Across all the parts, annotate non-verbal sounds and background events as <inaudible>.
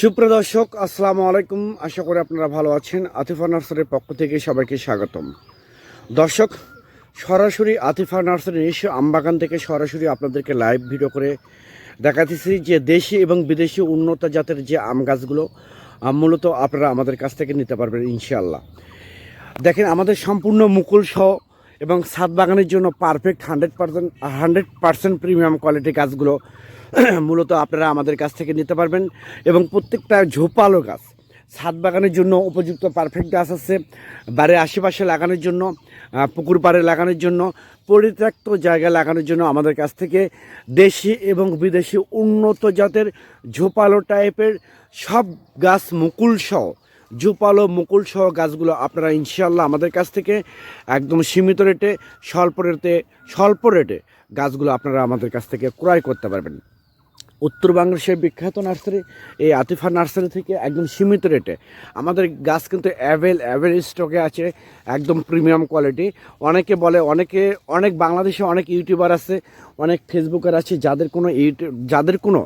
সুপ্রদর্শক আসসালামু আলাইকুম। আশা করি আপনারা ভালো আছেন। আতিফা নার্সারির পক্ষ থেকে সবাইকে স্বাগতম। দর্শক, সরাসরি আতিফা নার্সারি নিজস্ব আমবাগান থেকে সরাসরি আপনাদেরকে লাইভ ভিডিও করে দেখাতেছি যে দেশি এবং বিদেশি উন্নত জাতের যে আম গাছগুলো মূলত আপনারা আমাদের কাছ থেকে নিতে পারবেন ইনশাআল্লাহ। দেখেন, আমাদের সম্পূর্ণ মুকুল সহ এবং ছাদ বাগানের জন্য perfect hundred percent hundred percent premium quality গাছগুলো <clears throat> মূলত আপনারা আমাদের কাছ থেকে নিতে পারবেন। এবং প্রত্যেকটা ঝোপালো গাছ ছাদ বাগানের জন্য উপযুক্ত পারফেক্ট গাছ আছে। বাড়ির আশেপাশে লাগানোর জন্য পুকুর পাড়ে লাগানোর জন্য, পরিত্যক্ত জায়গা লাগানোর জন্য আমাদের কাছ থেকে দেশি এবং বিদেশি উন্নত জাতের ঝোপালো টাইপের সব গাছ মুকুল সহ জুপালো মুকুল সহ গাছগুলো আপনারা ইনশাল্লাহ আমাদের কাছ থেকে একদম সীমিত রেটে, স্বল্প রেটে স্বল্প রেটে গাছগুলো আপনারা আমাদের কাছ থেকে ক্রয় করতে পারবেন। উত্তর বাংলাদেশের বিখ্যাত নার্সারি, এই আতিফা নার্সারি থেকে একদম সীমিত রেটে। আমাদের গাছ কিন্তু অ্যাভেল অ্যাভেল স্টকে আছে, একদম প্রিমিয়াম কোয়ালিটি। অনেকে বলে, অনেকে, অনেক বাংলাদেশে অনেক ইউটিউবার আছে, অনেক ফেসবুকার আছে, যাদের কোনো ইউটিউব, যাদের কোনো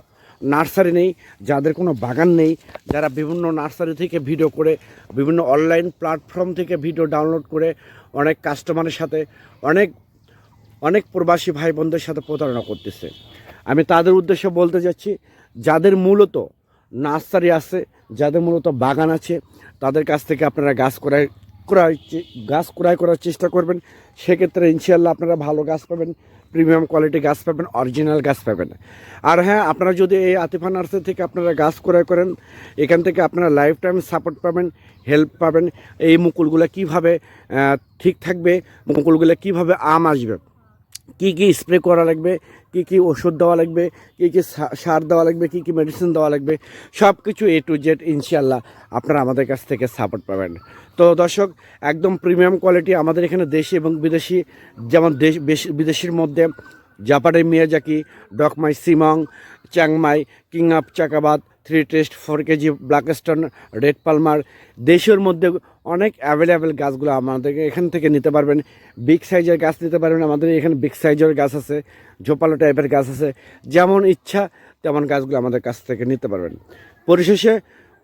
নার্সারি নেই, যাদের কোনো বাগান নেই, যারা বিভিন্ন নার্সারি থেকে ভিডিও করে, বিভিন্ন অনলাইন প্ল্যাটফর্ম থেকে ভিডিও ডাউনলোড করে অনেক কাস্টমারের সাথে, অনেক অনেক প্রবাসী ভাই বোনদের সাথে প্রতারণা করতেছে। আমি তাদের উদ্দেশ্যে বলতে যাচ্ছি, যাদের মূলত নার্সারি আছে, যাদের মূলত বাগান আছে, তাদের কাছ থেকে আপনারা গাছ ক্রয় ক্রয় গাছ ক্রয় করার চেষ্টা করবেন। সেক্ষেত্রে ইনশাল্লাহ আপনারা ভালো গাছ পাবেন, প্রিমিয়াম কোয়ালিটি গাছ পাবেন, অরিজিনাল গাছ পাবেন। আর হ্যাঁ আপনারা যদি এই আতিফা নার্সারি থেকে আপনারা গাছ ক্রয় করেন, এখান থেকে আপনারা লাইফ টাইম সাপোর্ট পাবেন হেল্প পাবেন। এই মুকুলগুলো কীভাবে ঠিক থাকবে, মুকুলগুলো কীভাবে আম আসবে? কি কি স্প্রে করা লাগবে, কি কি ওষুধ দেওয়া লাগবে, কি কি সার দেওয়া লাগবে, কি কি মেডিসিন দেওয়া লাগবে সব কিছু এ টু জেড ইনশাল্লাহ আপনারা আমাদের কাছ থেকে সাপোর্ট পাবেন। তো দর্শক, একদম প্রিমিয়াম কোয়ালিটি আমাদের এখানে দেশি এবং বিদেশি, যেমন দেশ বিদেশির মধ্যে জাপানের Miyazaki, ডকমাই, সিমং Chiangmai king of Chakkapat three taste four KG Blackstone red Palmer দেশের মধ্যে অনেক অ্যাভেলেবেল গাছগুলো আমাদের এখান থেকে নিতে পারবেন। বিগ সাইজের গাছ নিতে পারবেন। আমাদের এখানে বিগ সাইজের গাছ আছে, ঝোপালো টাইপের গাছ আছে। যেমন ইচ্ছা তেমন গাছগুলো আমাদের কাছ থেকে নিতে পারবেন। পরিশেষে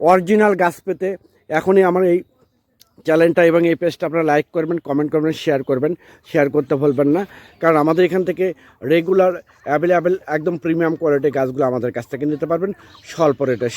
অরিজিনাল গাছ পেতে এখনই আমার এই চ্যানেলটা এবং এই পেজটা আপনারা লাইক করবেন কমেন্ট করবেন শেয়ার করবেন শেয়ার করতে ভুলবেন না। কারণ আমাদের এখান থেকে রেগুলার অ্যাভেলেবেল একদম প্রিমিয়াম কোয়ালিটির গাছগুলো আমাদের কাছ থেকে নিতে পারবেন। স্বল্প রেটে